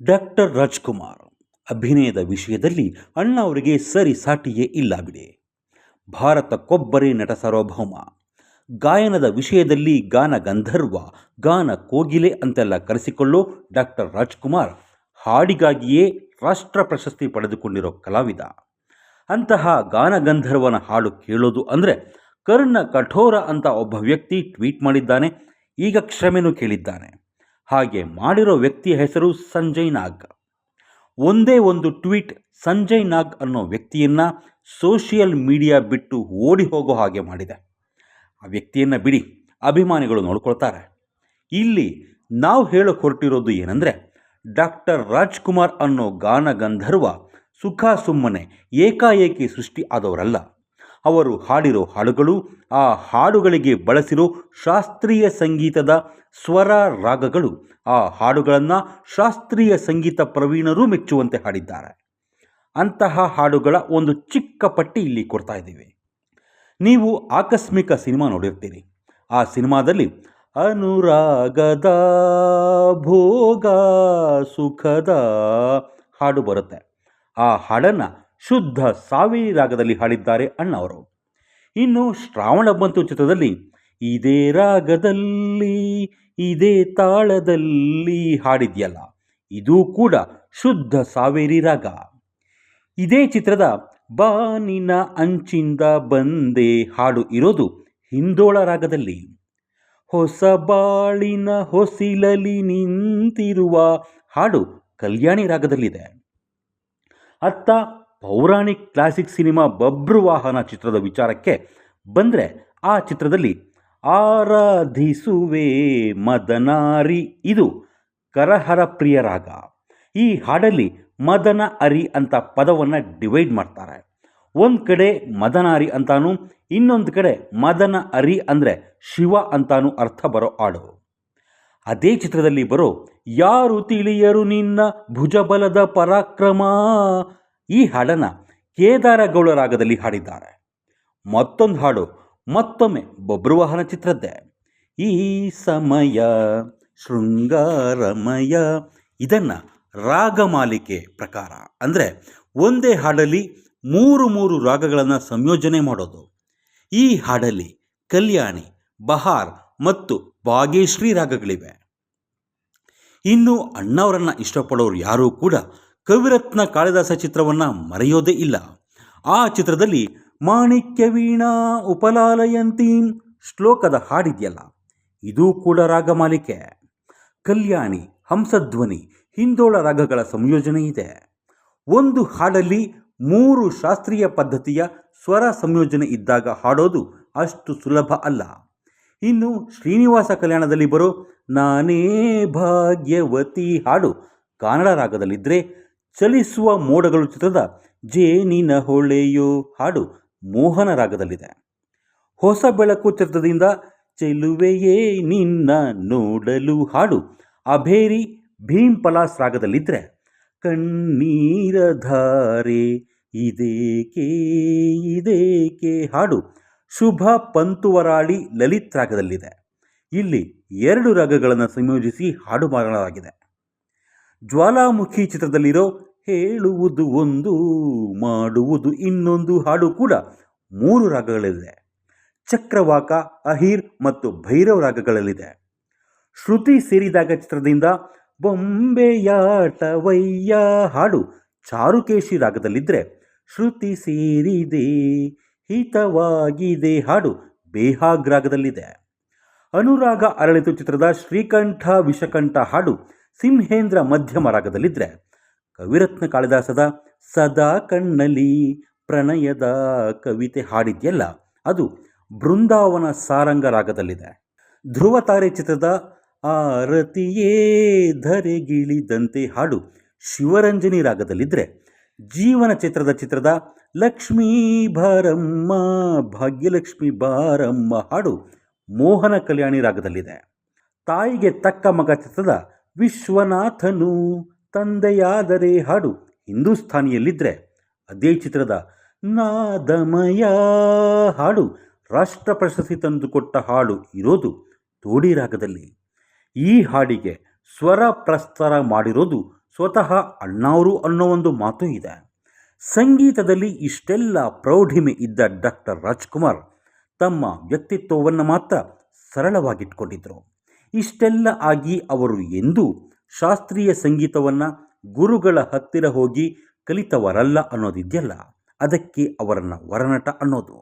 Doctor Rajkumar. ಅಭಿನಯದ ವಿಷಯದಲ್ಲಿ ಅಣ್ಣ ಅವರಿಗೆ ಸರಿ ಸಾಟಿಯೇ ಇಲ್ಲ ಬಿಡಿ. ಭಾರತಕ್ಕೊಬ್ಬರೇ ನಟ ಸಾರ್ವಭೌಮ ಗಾಯನದ ವಿಷಯದಲ್ಲಿ ಗಾನ ಗಂಧರ್ವ, ಗಾನ ಕೋಗಿಲೆ ಅಂತೆಲ್ಲ ಕರೆಸಿಕೊಳ್ಳೋ ಡಾಕ್ಟರ್ ರಾಜ್ಕುಮಾರ್ ಹಾಡಿಗಾಗಿಯೇ ರಾಷ್ಟ್ರ ಪ್ರಶಸ್ತಿ ಪಡೆದುಕೊಂಡಿರೋ ಕಲಾವಿದ. ಅಂತಹ ಗಾನಗಂಧರ್ವನ ಹಾಡು ಕೇಳೋದು ಅಂದರೆ ಕರ್ಣ ಕಠೋರ ಅಂತ ಒಬ್ಬ ವ್ಯಕ್ತಿ ಟ್ವೀಟ್ ಮಾಡಿದ್ದಾನೆ, ಈಗ ಕ್ಷಮೆನೂ ಕೇಳಿದ್ದಾನೆ. ಹಾಗೆ ಮಾಡಿರೋ ವ್ಯಕ್ತಿಯ ಹೆಸರು ಸಂಜಯ್ ನಾಗ್. ಒಂದೇ ಒಂದು ಟ್ವೀಟ್ ಸಂಜಯ್ ನಾಗ್ ಅನ್ನೋ ವ್ಯಕ್ತಿಯನ್ನು ಸೋಷಿಯಲ್ ಮೀಡಿಯಾ ಬಿಟ್ಟು ಓಡಿ ಹೋಗೋ ಹಾಗೆ ಮಾಡಿದೆ. ಆ ವ್ಯಕ್ತಿಯನ್ನು ಬಿಡಿ, ಅಭಿಮಾನಿಗಳು ನೋಡ್ಕೊಳ್ತಾರೆ. ಇಲ್ಲಿ ನಾವು ಹೇಳೋ ಹೊರಟಿರೋದು ಏನಂದರೆ, ಡಾಕ್ಟರ್ ರಾಜ್ಕುಮಾರ್ ಅನ್ನೋ ಗಾನಗಂಧರ್ವ ಸುಖ ಸುಮ್ಮನೆ ಏಕಾಏಕಿ ಸೃಷ್ಟಿ ಆದವರಲ್ಲ. ಅವರು ಹಾಡಿರೋ ಹಾಡುಗಳು, ಆ ಹಾಡುಗಳಿಗೆ ಬಳಸಿರೋ ಶಾಸ್ತ್ರೀಯ ಸಂಗೀತದ ಸ್ವರ ರಾಗಗಳು, ಆ ಹಾಡುಗಳನ್ನು ಶಾಸ್ತ್ರೀಯ ಸಂಗೀತ ಪ್ರವೀಣರೂ ಮೆಚ್ಚುವಂತೆ ಹಾಡಿದ್ದಾರೆ. ಅಂತಹ ಹಾಡುಗಳ ಒಂದು ಚಿಕ್ಕ ಪಟ್ಟಿ ಇಲ್ಲಿ ಕೊಡ್ತಾ ಇದ್ದೀವಿ. ನೀವು ಆಕಸ್ಮಿಕ ಸಿನಿಮಾ ನೋಡಿರ್ತೀರಿ. ಆ ಸಿನಿಮಾದಲ್ಲಿ ಅನುರಾಗದ, ಭೋಗ, ಸುಖದ ಹಾಡು ಬರುತ್ತೆ. ಆ ಹಾಡನ್ನು ಶುದ್ಧ ಸಾವೇರಿ ರಾಗದಲ್ಲಿ ಹಾಡಿದ್ದಾರೆ ಅಣ್ಣವರು. ಇನ್ನು ಶ್ರಾವಣ ಬಂತು ಚಿತ್ರದಲ್ಲಿ, ಇದೇ ರಾಗದಲ್ಲಿ, ಇದೇ ತಾಳದಲ್ಲಿ ಹಾಡಿದ್ಯಲ್ಲ, ಇದು ಕೂಡ ಶುದ್ಧ ಸಾವೇರಿ ರಾಗ. ಇದೇ ಚಿತ್ರದ ಬಾನಿನ ಅಂಚಿಂದ ಬಂದೆ ಹಾಡು ಇರೋದು ಹಿಂದೋಳ ರಾಗದಲ್ಲಿ. ಹೊಸ ಬಾಳಿನ ಹೊಸಿಲಲಿ ನಿಂತಿರುವ ಹಾಡು ಕಲ್ಯಾಣಿ ರಾಗದಲ್ಲಿದೆ. ಅತ್ತ ಪೌರಾಣಿಕ್ ಕ್ಲಾಸಿಕ್ ಸಿನಿಮಾ ಬಬ್ರುವಾಹನ ಚಿತ್ರದ ವಿಚಾರಕ್ಕೆ ಬಂದರೆ ಆ ಚಿತ್ರದಲ್ಲಿ ಆರಾಧಿಸುವೆ ಮದನಾರಿ. ಇದು ಕರಹರ ಪ್ರಿಯ ರಾಗ. ಈ ಹಾಡಲ್ಲಿ ಮದನ ಅರಿ ಅಂತ ಪದವನ್ನು ಡಿವೈಡ್ ಮಾಡ್ತಾರೆ. ಒಂದು ಕಡೆ ಮದನಾರಿ ಅಂತಾನೂ, ಇನ್ನೊಂದು ಕಡೆ ಮದನ ಅರಿ ಅಂದರೆ ಶಿವ ಅಂತಾನೂ ಅರ್ಥ ಬರೋ ಹಾಡು. ಅದೇ ಚಿತ್ರದಲ್ಲಿ ಬರೋ ಯಾರು ತಿಳಿಯರು ನಿನ್ನ ಭುಜಬಲದ ಪರಾಕ್ರಮ ಈ ಹಾಡನ್ನು ಕೇದಾರಗೌಡ ರಾಗದಲ್ಲಿ ಹಾಡಿದ್ದಾರೆ. ಮತ್ತೊಂದು ಹಾಡು ಮತ್ತೊಮ್ಮೆ ಬಬ್ರುವಾಹನ ಚಿತ್ರದ್ದೇ. ಈ ಸಮಯ, ಶೃಂಗಾರಮಯ, ಇದನ್ನು ರಾಗಮಾಲಿಕೆ ಪ್ರಕಾರ. ಅಂದರೆ ಒಂದೇ ಹಾಡಲ್ಲಿ ಮೂರು ಮೂರು ರಾಗಗಳನ್ನು ಸಂಯೋಜನೆ ಮಾಡೋದು. ಈ ಹಾಡಲ್ಲಿ ಕಲ್ಯಾಣಿ, ಬಹಾರ್ ಮತ್ತು ಭಾಗ್ಯಶ್ರೀ ರಾಗಗಳಿವೆ. ಇನ್ನು ಅಣ್ಣವರನ್ನು ಇಷ್ಟಪಡೋರು ಯಾರೂ ಕೂಡ ಕವಿರತ್ನ ಕಾಳಿದಾಸ ಚಿತ್ರವನ್ನು ಮರೆಯೋದೇ ಇಲ್ಲ. ಆ ಚಿತ್ರದಲ್ಲಿ ಮಾಣಿಕ್ಯ ವೀಣಾ ಉಪಲಾಲಯಂತಿ ಶ್ಲೋಕದ ಹಾಡಿದೆಯಲ್ಲ. ಇದೂ ಕೂಡ ರಾಗಮಾಲಿಕೆ ಕಲ್ಯಾಣಿ, ಹಂಸಧ್ವನಿ, ಹಿಂದೋಳ ರಾಗಗಳ ಸಂಯೋಜನೆ ಇದೆ. ಒಂದು ಹಾಡಲ್ಲಿ ಮೂರು ಶಾಸ್ತ್ರೀಯ ಪದ್ಧತಿಯ ಸ್ವರ ಸಂಯೋಜನೆ ಇದ್ದಾಗ ಹಾಡೋದು ಅಷ್ಟು ಸುಲಭ ಅಲ್ಲ. ಇನ್ನು ಶ್ರೀನಿವಾಸ ಕಲ್ಯಾಣದಲ್ಲಿ ಬರೋ ನಾನೇ ಭಾಗ್ಯವತಿ ಹಾಡು ಕನ್ನಡ ರಾಗದಲ್ಲಿದ್ದರೆ ಚಲಿಸುವ ಮೋಡಗಳು ಚಿತ್ರದ ಜೇನಿನ ಹೊಳೆಯೋ ಹಾಡು ಮೋಹನ ರಾಗದಲ್ಲಿದೆ. ಹೊಸ ಬೆಳಕು ಚಿತ್ರದಿಂದ ಚೆಲುವೆಯೇ ನಿನ್ನ ನೋಡಲು ಹಾಡು. ಅಭೇರಿ ಭೀಮ್ ಪಲಾಸ್ ರಾಗದಲ್ಲಿದ್ದರೆ ಕಣ್ಣೀರ ಧಾರೆ, ಇದೇಕೆ ಇದೇಕೆ ಹಾಡು. ಶುಭ ಪಂತುವರಾಳಿ ಲಲಿತ್ ರಾಗದಲ್ಲಿದೆ. ಇಲ್ಲಿ ಎರಡು ರಾಗಗಳನ್ನು ಸಂಯೋಜಿಸಿ ಹಾಡು ಮಾಡಲಾಗಿದೆ. ಜ್ವಾಲಾಮುಖಿ ಚಿತ್ರದಲ್ಲಿರೋ ಹೇಳುವುದು ಒಂದು, ಮಾಡುವುದು ಇನ್ನೊಂದು ಹಾಡು ಕೂಡ ಮೂರು ರಾಗಗಳಲ್ಲಿದೆ. ಚಕ್ರವಾಕ, ಅಹೀರ್ ಮತ್ತು ಭೈರವ್ ರಾಗಗಳಲ್ಲಿದೆ. ಶ್ರುತಿ ಸೇರಿದಾಗ ಚಿತ್ರದಿಂದ ಬೊಂಬೆಯಾಟವಯ್ಯ ಹಾಡು ಚಾರುಕೇಶಿ ರಾಗದಲ್ಲಿದ್ದರೆ ಶ್ರುತಿ ಸೇರಿದೆ, ಹಿತವಾಗಿದೆ ಹಾಡು ಬೇಹಾಗ್ ರಾಗದಲ್ಲಿದೆ. ಅನುರಾಗ ಅರಳಿತು ಚಿತ್ರದ ಶ್ರೀಕಂಠ ವಿಷಕಂಠ ಹಾಡು ಸಿಂಹೇಂದ್ರ ಮಧ್ಯಮ ರಾಗದಲ್ಲಿದ್ದರೆ ಕವಿರತ್ನ ಕಾಳಿದಾಸದ ಸದಾ ಕಣ್ಣಲಿ ಪ್ರಣಯದ ಕವಿತೆ ಹಾಡಿದೆಯಲ್ಲ, ಅದು ಬೃಂದಾವನ ಸಾರಂಗ ರಾಗದಲ್ಲಿದೆ ಧ್ರುವತಾರೆ ಚಿತ್ರದ ಆರತಿಯೇ ಧರೆಗಿಳಿದಂತೆ ಹಾಡು ಶಿವರಂಜನಿ ರಾಗದಲ್ಲಿದ್ದರೆ ಜೀವನ ಚಿತ್ರದ ಚಿತ್ರದ ಲಕ್ಷ್ಮೀ ಭಾರಮ್ಮ ಭಾಗ್ಯಲಕ್ಷ್ಮಿ ಬಾರಮ್ಮ ಹಾಡು ಮೋಹನ ಕಲ್ಯಾಣಿ ರಾಗದಲ್ಲಿದೆ ತಾಯಿಗೆ ತಕ್ಕ ಮಗ ಚಿತ್ರದ ವಿಶ್ವನಾಥನು ತಂದೆಯಾದರೆ ಹಾಡು. ಹಿಂದೂಸ್ಥಾನಿಯಲ್ಲಿದ್ದರೆ ಅದೇ ಚಿತ್ರದ ನಾದಮಯ ಹಾಡು. ರಾಷ್ಟ್ರ ಪ್ರಶಸ್ತಿ ತಂದುಕೊಟ್ಟ ಹಾಡು ಇರೋದು ತೋಡಿ ರಾಗದಲ್ಲಿ ಈ ಹಾಡಿಗೆ ಸ್ವರ ಪ್ರಸ್ತಾರ ಮಾಡಿರೋದು ಸ್ವತಃ ಅಣ್ಣಾವರು ಅನ್ನೋ ಒಂದು ಮಾತು ಇದೆ. ಸಂಗೀತದಲ್ಲಿ ಇಷ್ಟೆಲ್ಲ ಪ್ರೌಢಿಮೆ ಇದ್ದ ಡಾಕ್ಟರ್ ರಾಜ್ಕುಮಾರ್ ತಮ್ಮ ವ್ಯಕ್ತಿತ್ವವನ್ನು ಮಾತ್ರ ಸರಳವಾಗಿಟ್ಕೊಂಡಿದ್ದರು ಇಷ್ಟೆಲ್ಲ ಆಗಿ ಅವರು ಎಂದೂ ಶಾಸ್ತ್ರೀಯ ಸಂಗೀತವನ್ನು ಗುರುಗಳ ಹತ್ತಿರ ಹೋಗಿ ಕಲಿತವರಲ್ಲ ಅನ್ನೋದಿದೆಯಲ್ಲ, ಅದಕ್ಕೆ ಅವರನ್ನು ವರನಟ ಅನ್ನೋದು.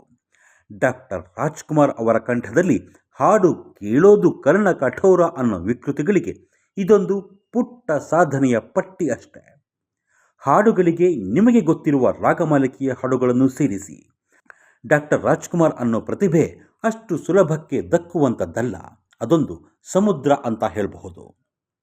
ಡಾಕ್ಟರ್ ರಾಜ್ಕುಮಾರ್ ಅವರ ಕಂಠದಲ್ಲಿ ಹಾಡು ಕೇಳೋದು ಕರ್ಣ ಕಠೋರ ಅನ್ನೋ ವಿಕೃತಿಗಳಿಗೆ ಇದೊಂದು ಪುಟ್ಟ ಸಾಧನೆಯ ಪಟ್ಟಿ ಅಷ್ಟೆ. ಹಾಡುಗಳಿಗೆ ನಿಮಗೆ ಗೊತ್ತಿರುವ ರಾಗಮಾಲಿಕೆಯ ಹಾಡುಗಳನ್ನು ಸೇರಿಸಿ. ಡಾಕ್ಟರ್ ರಾಜ್ಕುಮಾರ್ ಅನ್ನೋ ಪ್ರತಿಭೆ ಅಷ್ಟು ಸುಲಭಕ್ಕೆ ದಕ್ಕುವಂಥದ್ದಲ್ಲ ಅದೊಂದು ಸಮುದ್ರ ಅಂತ ಹೇಳಬಹುದು.